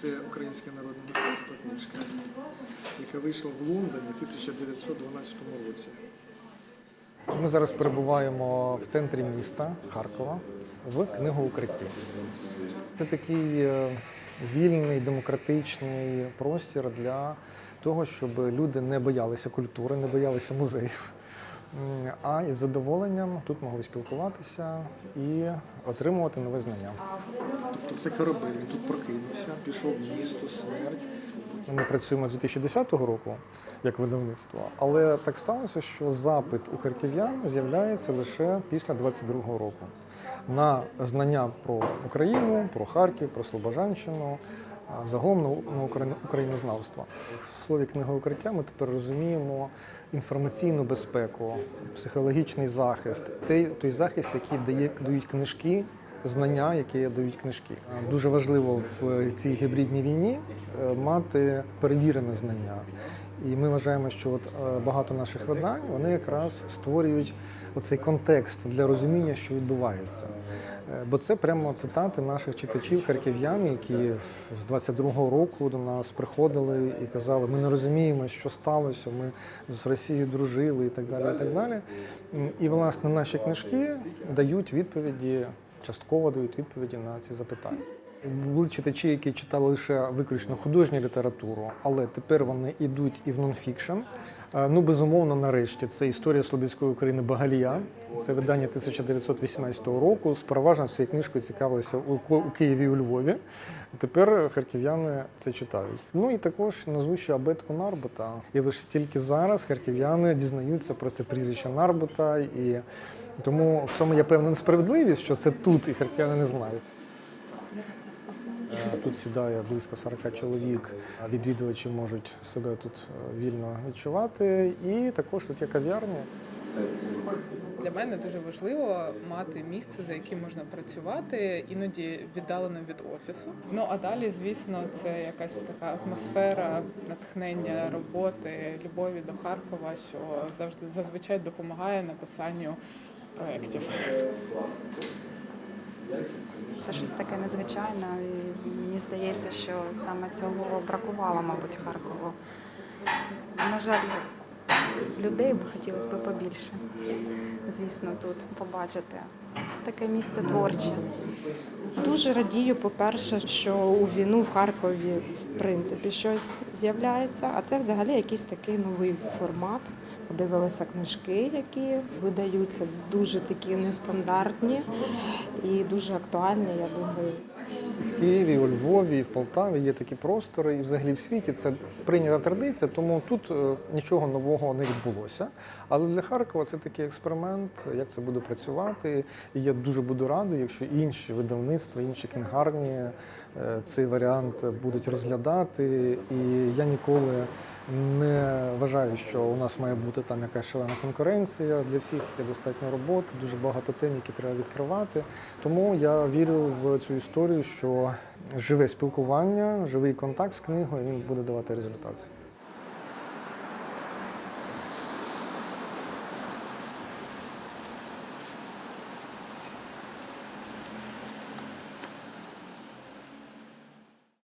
Це українське народне мистецтво книжка, яка вийшла в Лондоні в 1912 році. Ми зараз перебуваємо в центрі міста Харкова в книгоукритті. Це такий е, вільний, демократичний простір для того, щоб люди не боялися культури, не боялися музеїв, а із задоволенням тут могли спілкуватися і отримувати нове знання. Тобто це корабель, тут прокинувся, пішов в місто, смерть. Ми працюємо з 2010 року як видавництво, але так сталося, що запит у харків'ян з'являється лише після 22-го року на знання про Україну, про Харків, про Слобожанщину, загалом на- на українознавство. В слові книгоукриття ми тепер розуміємо інформаційну безпеку, психологічний захист, той, захист, який дають книжки знання, які дають книжки. Дуже важливо в цій гібридній війні е, мати перевірене знання. І ми вважаємо, що от е, багато наших видань вони якраз створюють оцей контекст для розуміння, що відбувається. Е, Бо це прямо цитати наших читачів харків'ян, які з 22-го року до нас приходили і казали, ми не розуміємо, що сталося, ми з Росією дружили і так далі. І так далі. І власне наші книжки дають відповіді, частково дають відповіді на ці запитання. Були читачі, які читали лише виключно художню літературу, але тепер вони йдуть і в нонфікшн. Е, Ну, безумовно, нарешті це історія Слобідської України Багалія. Це видання 1918 року. Переважно цією книжкою цікавилися у, Києві і у Львові. Тепер харків'яни це читають. Ну і також назву ще абетку Нарбута. І лише тільки зараз харків'яни дізнаються про це прізвище Нарбута. І тому в цьому є певна несправедливість, що це тут і харків'яни не знають. Е, Тут сідає близько 40 чоловік. Відвідувачі можуть себе тут е, вільно відчувати. І також тут є кав'ярня. Для мене дуже важливо мати місце, за яким можна працювати, іноді віддалено від офісу. Ну а далі, звісно, це якась така атмосфера натхнення роботи, любові до Харкова, що завжди зазвичай допомагає написанню проєктів. Це щось таке незвичайне, і мені здається, що саме цього бракувало, мабуть, Харкову. На жаль, людей б хотілося б побільше, звісно, тут побачити. Це таке місце творче. Дуже радію, по-перше, що у війну в Харкові в принципі щось з'являється, а це взагалі якийсь такий новий формат. Подивилися книжки, які видаються дуже такі нестандартні і дуже актуальні, я думаю. В Києві, у Львові, в Полтаві є такі простори, і взагалі в світі це прийнята традиція, тому тут е, нічого нового не відбулося. Але для Харкова це такий експеримент, як це буде працювати. І я дуже буду радий, якщо інші видавництва, інші книгарні е, цей варіант будуть розглядати. І я ніколи не вважаю, що у нас має бути там якась шалена конкуренція. Для всіх є достатньо роботи, дуже багато тем, які треба відкривати. Тому я вірю в цю історію, що живе спілкування, живий контакт з книгою він буде давати результати.